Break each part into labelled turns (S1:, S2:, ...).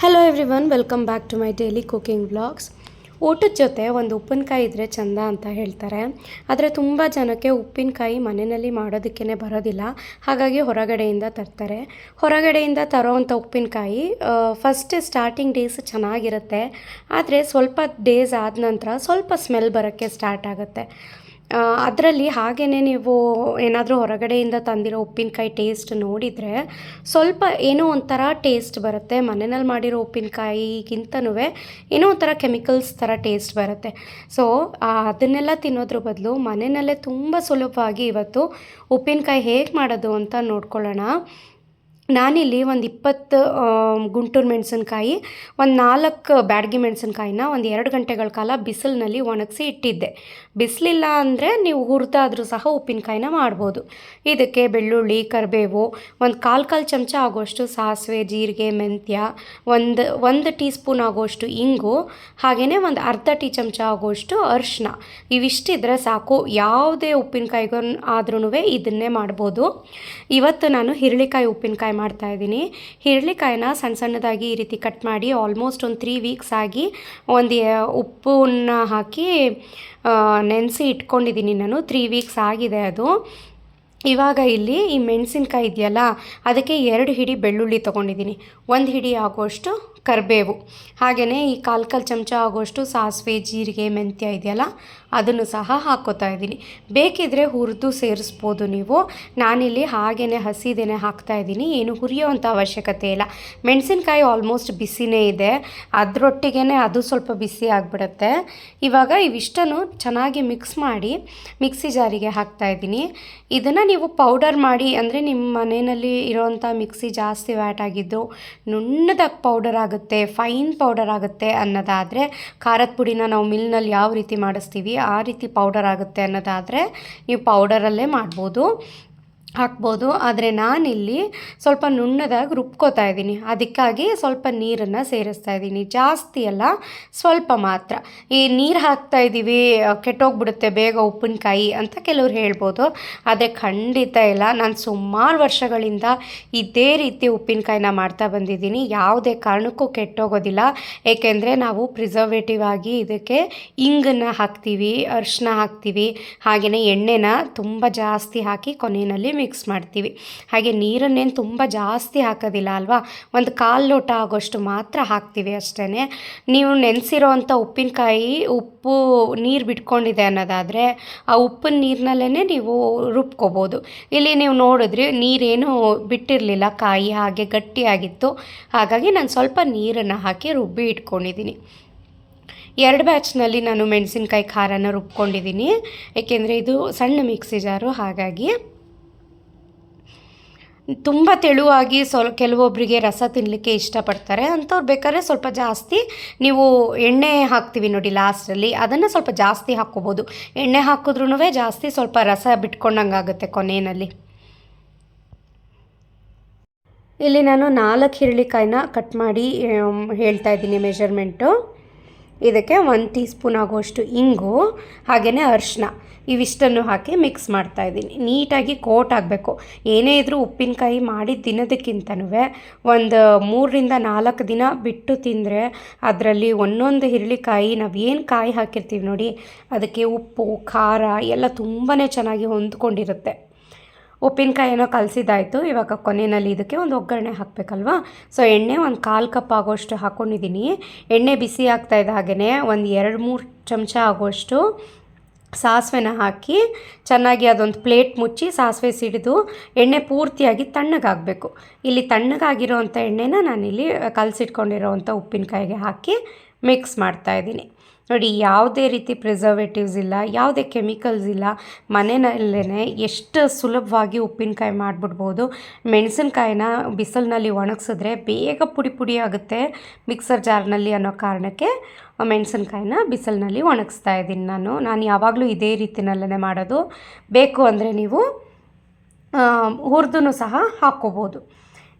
S1: Hello everyone welcome back to my daily cooking vlogs ಊಟದ ಜೊತೆ ಒಂದು ಉಪ್ಪಿನಕಾಯಿ ಇದ್ದರೆ ಚಂದ ಅಂತ ಹೇಳ್ತಾರೆ. ಆದರೆ ತುಂಬ ಜನಕ್ಕೆ ಉಪ್ಪಿನಕಾಯಿ ಮನೆಯಲ್ಲಿ ಮಾಡೋದಕ್ಕೇ ಬರೋದಿಲ್ಲ. ಹಾಗಾಗಿ ಹೊರಗಡೆಯಿಂದ ತರ್ತಾರೆ. ಹೊರಗಡೆಯಿಂದ ತರೋವಂಥ ಉಪ್ಪಿನಕಾಯಿ ಫಸ್ಟ್ ಸ್ಟಾರ್ಟಿಂಗ್ ಡೇಸ್ ಚೆನ್ನಾಗಿರುತ್ತೆ. ಆದರೆ ಸ್ವಲ್ಪ ಡೇಸ್ ಆದ ನಂತರ ಸ್ವಲ್ಪ ಸ್ಮೆಲ್ ಬರೋಕ್ಕೆ ಸ್ಟಾರ್ಟ್ ಆಗುತ್ತೆ. ಅದರಲ್ಲಿ ಹಾಗೆಯೇ ನೀವು ಏನಾದರೂ ಹೊರಗಡೆಯಿಂದ ತಂದಿರೋ ಉಪ್ಪಿನಕಾಯಿ ಟೇಸ್ಟ್ ನೋಡಿದರೆ ಸ್ವಲ್ಪ ಏನೋ ಒಂಥರ ಟೇಸ್ಟ್ ಬರುತ್ತೆ. ಮನೆಯಲ್ಲಿ ಮಾಡಿರೋ ಉಪ್ಪಿನಕಾಯಿಗಿಂತನೂ ಏನೋ ಒಂಥರ ಕೆಮಿಕಲ್ಸ್ ಥರ ಟೇಸ್ಟ್ ಬರುತ್ತೆ. ಸೊ ಅದನ್ನೆಲ್ಲ ತಿನ್ನೋದ್ರ ಬದಲು ಮನೆಯಲ್ಲೇ ತುಂಬ ಸುಲಭವಾಗಿ ಇವತ್ತು ಉಪ್ಪಿನಕಾಯಿ ಹೇಗೆ ಮಾಡೋದು ಅಂತ ನೋಡ್ಕೊಳ್ಳೋಣ. ನಾನಿಲ್ಲಿ ಒಂದು ಇಪ್ಪತ್ತು ಗುಂಟೂರು ಮೆಣಸಿನ್ಕಾಯಿ, ಒಂದು ನಾಲ್ಕು ಬ್ಯಾಡಗಿ ಮೆಣಸಿನ್ಕಾಯಿನ ಒಂದು ಎರಡು ಗಂಟೆಗಳ ಕಾಲ ಬಿಸಿಲಿನಲ್ಲಿ ಒಣಗಿಸಿ ಇಟ್ಟಿದ್ದೆ. ಬಿಸಿಲಿಲ್ಲ ಅಂದರೆ ನೀವು ಹುರಿದಾದ್ರೂ ಸಹ ಉಪ್ಪಿನಕಾಯಿನ ಮಾಡ್ಬೋದು. ಇದಕ್ಕೆ ಬೆಳ್ಳುಳ್ಳಿ, ಕರಿಬೇವು, ಒಂದು ಕಾಲು ಕಾಲು ಚಮಚ ಆಗೋಷ್ಟು ಸಾಸಿವೆ, ಜೀರಿಗೆ, ಮೆಂತ್ಯ, ಒಂದು ಒಂದು ಟೀ ಸ್ಪೂನ್ ಆಗೋಷ್ಟು ಇಂಗು ಹಾಗೆಯೇ ಒಂದು ಅರ್ಧ ಟೀ ಚಮಚ ಆಗೋಷ್ಟು ಅರಿಶಿನ. ಇವಿಷ್ಟಿದ್ರೆ ಸಾಕು. ಯಾವುದೇ ಉಪ್ಪಿನಕಾಯಿಗೂ ಆದ್ರೂ ಇದನ್ನೇ ಮಾಡ್ಬೋದು. ಇವತ್ತು ನಾನು ಹಿರಳಿಕಾಯಿ ಉಪ್ಪಿನಕಾಯಿ ಮಾಡ್ತಾ ಇದ್ದೀನಿ. ಹಿರಳಿಕಾಯಿನ ಸಣ್ಣ ಸಣ್ಣದಾಗಿ ಈ ರೀತಿ ಕಟ್ ಮಾಡಿ ಆಲ್ಮೋಸ್ಟ್ ಒಂದು ತ್ರೀ ವೀಕ್ಸ್ ಆಗಿ ಒಂದು ಉಪ್ಪನ್ನು ಹಾಕಿ ನೆನೆಸಿ ಇಟ್ಕೊಂಡಿದ್ದೀನಿ ನಾನು. ತ್ರೀ ವೀಕ್ಸ್ ಆಗಿದೆ ಅದು. ಇವಾಗ ಇಲ್ಲಿ ಈ ಮೆಣಸಿನ್ಕಾಯಿ ಇದೆಯಲ್ಲ, ಅದಕ್ಕೆ ಎರಡು ಹಿಡಿ ಬೆಳ್ಳುಳ್ಳಿ ತೊಗೊಂಡಿದ್ದೀನಿ. ಒಂದು ಹಿಡಿ ಆಗುವಷ್ಟು ಕರಿಬೇವು. ಹಾಗೆಯೇ ಈ ಕಾಲು ಕಾಲು ಚಮಚ ಆಗುವಷ್ಟು ಸಾಸಿವೆ, ಜೀರಿಗೆ, ಮೆಂತ್ಯ ಇದೆಯಲ್ಲ ಅದನ್ನು ಸಹ ಹಾಕ್ಕೋತಾ ಇದ್ದೀನಿ. ಬೇಕಿದ್ದರೆ ಹುರಿದು ಸೇರಿಸ್ಬೋದು ನೀವು. ನಾನಿಲ್ಲಿ ಹಾಗೆಯೇ ಹಸಿದೇನೆ ಹಾಕ್ತಾ ಇದ್ದೀನಿ. ಏನು ಹುರಿಯೋವಂಥ ಅವಶ್ಯಕತೆ ಇಲ್ಲ. ಮೆಣಸಿನ್ಕಾಯಿ ಆಲ್ಮೋಸ್ಟ್ ಬಿಸಿನೇ ಇದೆ. ಅದರೊಟ್ಟಿಗೆ ಅದು ಸ್ವಲ್ಪ ಬಿಸಿ ಆಗಿಬಿಡುತ್ತೆ. ಇವಾಗ ಇವಿಷ್ಟನ್ನು ಚೆನ್ನಾಗಿ ಮಿಕ್ಸ್ ಮಾಡಿ ಮಿಕ್ಸಿ ಜಾರಿಗೆ ಹಾಕ್ತಾ ಇದ್ದೀನಿ. ಇದನ್ನು ನೀವು ಪೌಡರ್ ಮಾಡಿ, ಅಂದರೆ ನಿಮ್ಮ ಮನೆಯಲ್ಲಿ ಇರೋವಂಥ ಮಿಕ್ಸಿ ಜಾಸ್ತಿ ವ್ಯಾಟ್ ಆಗಿದ್ದು ನುಣ್ಣದಾಗಿ ಪೌಡರ್ ಆಗುತ್ತೆ ಫೈನ್ ಪೌಡರ್ ಆಗುತ್ತೆ ಅನ್ನೋದಾದರೆ ಖಾರದ ಪುಡಿನ ನಾವು ಮಿಲ್ನಲ್ಲಿ ಯಾವ ರೀತಿ ಮಾಡಿಸ್ತೀವಿ ಆ ರೀತಿ ಪೌಡರ್ ಆಗುತ್ತೆ ಅನ್ನೋದಾದರೆ ನೀವು ಪೌಡರಲ್ಲೇ ಮಾಡ್ಬೋದು. ಹಾಕ್ಬೋದು. ಆದರೆ ನಾನಿಲ್ಲಿ ಸ್ವಲ್ಪ ನುಣ್ಣದಾಗಿ ರುಬ್ಕೋತಾ ಇದ್ದೀನಿ. ಅದಕ್ಕಾಗಿ ಸ್ವಲ್ಪ ನೀರನ್ನು ಸೇರಿಸ್ತಾ ಇದ್ದೀನಿ. ಜಾಸ್ತಿ ಅಲ್ಲ, ಸ್ವಲ್ಪ ಮಾತ್ರ. ಈ ನೀರು ಹಾಕ್ತಾ ಇದ್ದೀವಿ ಕೆಟ್ಟೋಗ್ಬಿಡುತ್ತೆ ಬೇಗ ಉಪ್ಪಿನಕಾಯಿ ಅಂತ ಕೆಲವ್ರು ಹೇಳ್ಬೋದು. ಆದರೆ ಖಂಡಿತ ಇಲ್ಲ, ನಾನು ಸುಮಾರು ವರ್ಷಗಳಿಂದ ಇದೇ ರೀತಿ ಉಪ್ಪಿನಕಾಯಿನ ಮಾಡ್ತಾ ಬಂದಿದ್ದೀನಿ. ಯಾವುದೇ ಕಾರಣಕ್ಕೂ ಕೆಟ್ಟೋಗೋದಿಲ್ಲ. ಏಕೆಂದರೆ ನಾವು ಪ್ರಿಸರ್ವೇಟಿವ್ ಆಗಿ ಇದಕ್ಕೆ ಇಂಗನ್ನು ಹಾಕ್ತೀವಿ, ಅರಿಶಿನ ಹಾಕ್ತೀವಿ. ಹಾಗೆಯೇ ಎಣ್ಣೆನ ತುಂಬ ಜಾಸ್ತಿ ಹಾಕಿ ಕೊನೆಯಲ್ಲಿ ಮಿಕ್ಸ್ ಮಾಡ್ತೀವಿ. ಹಾಗೆ ನೀರನ್ನೇನು ತುಂಬ ಜಾಸ್ತಿ ಹಾಕೋದಿಲ್ಲ ಅಲ್ವಾ? ಒಂದು ಕಾಲು ಲೋಟ ಆಗೋಷ್ಟು ಮಾತ್ರ ಹಾಕ್ತೀವಿ ಅಷ್ಟೇ ನೀವು ನೆನೆಸಿರೋ ಅಂಥ ಉಪ್ಪಿನಕಾಯಿ, ಉಪ್ಪು ನೀರು ಬಿಟ್ಕೊಂಡಿದೆ ಅನ್ನೋದಾದರೆ ಆ ಉಪ್ಪಿನ ನೀರಿನಲ್ಲೇ ನೀವು ರುಬ್ಕೋಬೋದು. ಇಲ್ಲಿ ನೀವು ನೋಡಿದ್ರಿ ನೀರೇನು ಬಿಟ್ಟಿರಲಿಲ್ಲ, ಕಾಯಿ ಹಾಗೆ ಗಟ್ಟಿಯಾಗಿತ್ತು. ಹಾಗಾಗಿ ನಾನು ಸ್ವಲ್ಪ ನೀರನ್ನು ಹಾಕಿ ರುಬ್ಬಿ ಇಟ್ಕೊಂಡಿದ್ದೀನಿ ಎರಡು ಬ್ಯಾಚ್ನಲ್ಲಿ ನಾನು ಮೆಣಸಿನ್ಕಾಯಿ ಖಾರನ ರುಬ್ಕೊಂಡಿದ್ದೀನಿ ಏಕೆಂದರೆ ಇದು ಸಣ್ಣ ಮಿಕ್ಸಿ ಜಾರು, ಹಾಗಾಗಿ ತುಂಬ ತೆಳುವಾಗಿ ಸ್ವಲ್ಪ ಕೆಲವೊಬ್ಬರಿಗೆ ರಸ ತಿನ್ನಲಿಕ್ಕೆ ಇಷ್ಟಪಡ್ತಾರೆ. ಅಂಥವ್ರು ಬೇಕಾದ್ರೆ ಸ್ವಲ್ಪ ಜಾಸ್ತಿ ನೀವು ಎಣ್ಣೆ ಹಾಕ್ತೀವಿ ನೋಡಿ ಲಾಸ್ಟಲ್ಲಿ ಅದನ್ನು ಸ್ವಲ್ಪ ಜಾಸ್ತಿ ಹಾಕ್ಕೋಬೋದು. ಎಣ್ಣೆ ಹಾಕಿದ್ರೂ ಜಾಸ್ತಿ ಸ್ವಲ್ಪ ರಸ ಬಿಟ್ಕೊಂಡಂಗೆ ಆಗುತ್ತೆ ಕೊನೆಯಲ್ಲಿ. ಇಲ್ಲಿ ನಾನು ನಾಲ್ಕು ಹಿರಳಿಕಾಯಿನ ಕಟ್ ಮಾಡಿ ಹೇಳ್ತಾ ಇದ್ದೀನಿ ಮೆಷರ್ಮೆಂಟು ಇದಕ್ಕೆ ಒಂದು ಟೀ ಸ್ಪೂನ್ ಆಗುವಷ್ಟು ಇಂಗು ಹಾಗೆಯೇ ಅರಿಶಿನ ಇವಿಷ್ಟನ್ನು ಹಾಕಿ ಮಿಕ್ಸ್ ಮಾಡ್ತಾ ಇದ್ದೀನಿ. ನೀಟಾಗಿ ಕೋಟ್ ಆಗಬೇಕು. ಏನೇ ಇದ್ದರೂ ಉಪ್ಪಿನಕಾಯಿ ಮಾಡಿ ದಿನದಕ್ಕಿಂತನೂ ಒಂದು ಮೂರರಿಂದ ನಾಲ್ಕು ದಿನ ಬಿಟ್ಟು ತಿಂದರೆ ಅದರಲ್ಲಿ ಒಂದೊಂದು ಹಿರಳಿಕಾಯಿ ನಾವು ಏನು ಕಾಯಿ ಹಾಕಿರ್ತೀವಿ ನೋಡಿ, ಅದಕ್ಕೆ ಉಪ್ಪು, ಖಾರ ಎಲ್ಲ ತುಂಬಾ ಚೆನ್ನಾಗಿ ಹೊಂದ್ಕೊಂಡಿರುತ್ತೆ. ಉಪ್ಪಿನಕಾಯಿ ಏನೋ ಕಲಸಿದ್ದಾಯಿತು. ಇವಾಗ ಕೊನೆಯಲ್ಲಿ ಇದಕ್ಕೆ ಒಂದು ಒಗ್ಗರಣೆ ಹಾಕಬೇಕಲ್ವಾ? ಸೊ ಎಣ್ಣೆ ಒಂದು ಕಾಲು ಕಪ್ ಆಗೋಷ್ಟು ಹಾಕ್ಕೊಂಡಿದ್ದೀನಿ ಎಣ್ಣೆ ಬಿಸಿ ಆಗ್ತಾ ಇದೆ ಹಾಗೆಯೇ ಒಂದು ಎರಡು ಮೂರು ಚಮಚ ಆಗೋಷ್ಟು ಸಾಸಿವೆನ ಹಾಕಿ ಚೆನ್ನಾಗಿ ಅದೊಂದು ಪ್ಲೇಟ್ ಮುಚ್ಚಿ ಸಾಸಿವೆ ಸಿಡಿದು ಎಣ್ಣೆ ಪೂರ್ತಿಯಾಗಿ ತಣ್ಣಗಾಗಬೇಕು. ಇಲ್ಲಿ ತಣ್ಣಗಾಗಿರೋ ಅಂಥ ಎಣ್ಣೆನ ನಾನಿಲ್ಲಿ ಕಲಸಿಟ್ಕೊಂಡಿರೋವಂಥ ಉಪ್ಪಿನಕಾಯಿಗೆ ಹಾಕಿ ಮಿಕ್ಸ್ ಮಾಡ್ತಾಯಿದ್ದೀನಿ ನೋಡಿ, ಯಾವುದೇ ರೀತಿ ಪ್ರಿಸರ್ವೇಟಿವ್ಸ್ ಇಲ್ಲ, ಯಾವುದೇ ಕೆಮಿಕಲ್ಸ್ ಇಲ್ಲ ಮನೆಯಲ್ಲೇ ಎಷ್ಟು ಸುಲಭವಾಗಿ ಉಪ್ಪಿನಕಾಯಿ ಮಾಡಿಬಿಡ್ಬೋದು. ಮೆಣಸಿನಕಾಯಿನ ಬಿಸಿಲಿನಲ್ಲಿ ಒಣಗಿಸಿದ್ರೆ ಬೇಗ ಪುಡಿ ಪುಡಿ ಆಗುತ್ತೆ ಮಿಕ್ಸರ್ ಜಾರ್ನಲ್ಲಿ ಅನ್ನೋ ಕಾರಣಕ್ಕೆ ಮೆಣಸಿನ್ಕಾಯಿನ ಬಿಸಿಲಿನಲ್ಲಿ ಒಣಗಿಸ್ತಾ ಇದ್ದೀನಿ ನಾನು. ನಾನು ಯಾವಾಗಲೂ ಇದೇ ರೀತಿನಲ್ಲೇ ಮಾಡೋದು. ಬೇಕು ಅಂದರೆ ನೀವು ಹುರಿದೂ ಸಹ ಹಾಕ್ಕೋಬೋದು.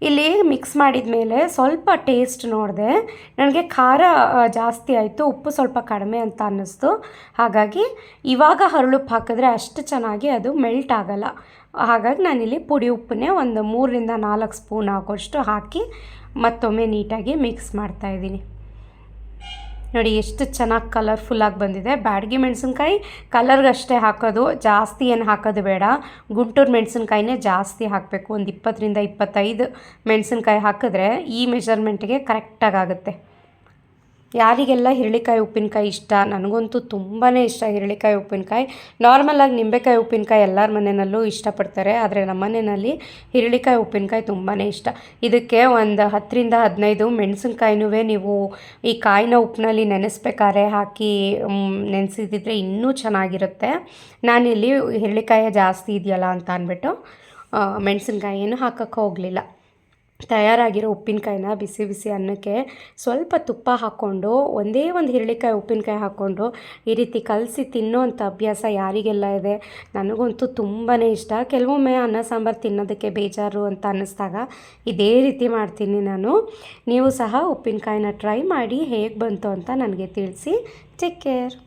S1: ಇಲ್ಲಿ ಮಿಕ್ಸ್ ಮಾಡಿದ ಮೇಲೆ ಸ್ವಲ್ಪ ಟೇಸ್ಟ್ ನೋಡಿದೆ. ನನಗೆ ಖಾರ ಜಾಸ್ತಿ ಆಯಿತು, ಉಪ್ಪು ಸ್ವಲ್ಪ ಕಡಿಮೆ ಅಂತ ಅನ್ನಿಸ್ತು. ಹಾಗಾಗಿ ಇವಾಗ ಹರಳುಪ್ಪು ಹಾಕಿದ್ರೆ ಅಷ್ಟು ಚೆನ್ನಾಗಿ ಅದು ಮೆಲ್ಟ್ ಆಗಲ್ಲ. ಹಾಗಾಗಿ ನಾನಿಲ್ಲಿ ಪುಡಿ ಉಪ್ಪನ್ನೇ ಒಂದು ಮೂರರಿಂದ ನಾಲ್ಕು ಸ್ಪೂನ್ ಹಾಕೋಷ್ಟು ಹಾಕಿ ಮತ್ತೊಮ್ಮೆ ನೀಟಾಗಿ ಮಿಕ್ಸ್ ಮಾಡ್ತಾಯಿದ್ದೀನಿ ನೋಡಿ, ಎಷ್ಟು ಚೆನ್ನಾಗಿ ಕಲರ್ಫುಲ್ಲಾಗಿ ಬಂದಿದೆ. ಬ್ಯಾಡಗಿ ಮೆಣಸಿನ್ಕಾಯಿ ಕಲರ್ಗಷ್ಟೇ ಹಾಕೋದು. ಜಾಸ್ತಿ ಏನು ಹಾಕೋದು ಬೇಡ. ಗುಂಟೂರು ಮೆಣಸಿನ್ಕಾಯಿನೇ ಜಾಸ್ತಿ ಹಾಕಬೇಕು. ಒಂದು ಇಪ್ಪತ್ತರಿಂದ ಇಪ್ಪತ್ತೈದು ಮೆಣಸಿನ್ಕಾಯಿ ಹಾಕಿದ್ರೆ ಈ ಮೆಷರ್ಮೆಂಟ್ಗೆ ಕರೆಕ್ಟಾಗಿ ಆಗುತ್ತೆ. ಯಾರಿಗೆಲ್ಲ ಹಿರಳಿಕಾಯಿ ಉಪ್ಪಿನಕಾಯಿ ಇಷ್ಟ? ನನಗಂತೂ ತುಂಬಾ ಇಷ್ಟ ಹಿರಳಿಕಾಯಿ ಉಪ್ಪಿನಕಾಯಿ. ನಾರ್ಮಲಾಗಿ ನಿಂಬೆಕಾಯಿ ಉಪ್ಪಿನಕಾಯಿ ಎಲ್ಲರ ಮನೆಯಲ್ಲೂ ಇಷ್ಟಪಡ್ತಾರೆ, ಆದರೆ ನಮ್ಮ ಮನೆಯಲ್ಲಿ ಹಿರಳಿಕಾಯಿ ಉಪ್ಪಿನಕಾಯಿ ತುಂಬಾ ಇಷ್ಟ. ಇದಕ್ಕೆ ಒಂದು ಹತ್ತರಿಂದ ಹದಿನೈದು ಮೆಣಸಿನ್ಕಾಯಿನೂ ನೀವು ಈ ಕಾಯಿನ ಉಪ್ಪಿನಲ್ಲಿ ನೆನೆಸ್ಬೇಕಾದ್ರೆ ಹಾಕಿ ನೆನೆಸಿದ್ರೆ ಇನ್ನೂ ಚೆನ್ನಾಗಿರುತ್ತೆ. ನಾನಿಲ್ಲಿ ಹಿರಳಿಕಾಯಿ ಜಾಸ್ತಿ ಇದೆಯಲ್ಲ ಅಂತ ಅಂದ್ಬಿಟ್ಟು ಮೆಣಸಿನ್ಕಾಯಿ ಏನು ಹಾಕೋಕ್ಕೆ ಹೋಗಲಿಲ್ಲ. ತಯಾರಾಗಿರೋ ಉಪ್ಪಿನಕಾಯಿನ ಬಿಸಿ ಬಿಸಿ ಅನ್ನಕ್ಕೆ ಸ್ವಲ್ಪ ತುಪ್ಪ ಹಾಕ್ಕೊಂಡು, ಒಂದೇ ಒಂದು ಹಿರಳಿಕಾಯಿ ಉಪ್ಪಿನಕಾಯಿ ಹಾಕ್ಕೊಂಡು ಈ ರೀತಿ ಕಲಸಿ ತಿನ್ನೋವಂಥ ಅಭ್ಯಾಸ ಯಾರಿಗೆಲ್ಲ ಇದೆ? ನನಗಂತೂ ತುಂಬಾ ಇಷ್ಟ. ಕೆಲವೊಮ್ಮೆ ಅನ್ನ ಸಾಂಬಾರು ತಿನ್ನೋದಕ್ಕೆ ಬೇಜಾರು ಅಂತ ಅನ್ನಿಸ್ದಾಗ ಇದೇ ರೀತಿ ಮಾಡ್ತೀನಿ ನಾನು. ನೀವು ಸಹ ಉಪ್ಪಿನಕಾಯಿನ ಟ್ರೈ ಮಾಡಿ ಹೇಗೆ ಬಂತು ಅಂತ ನನಗೆ ತಿಳಿಸಿ. Take care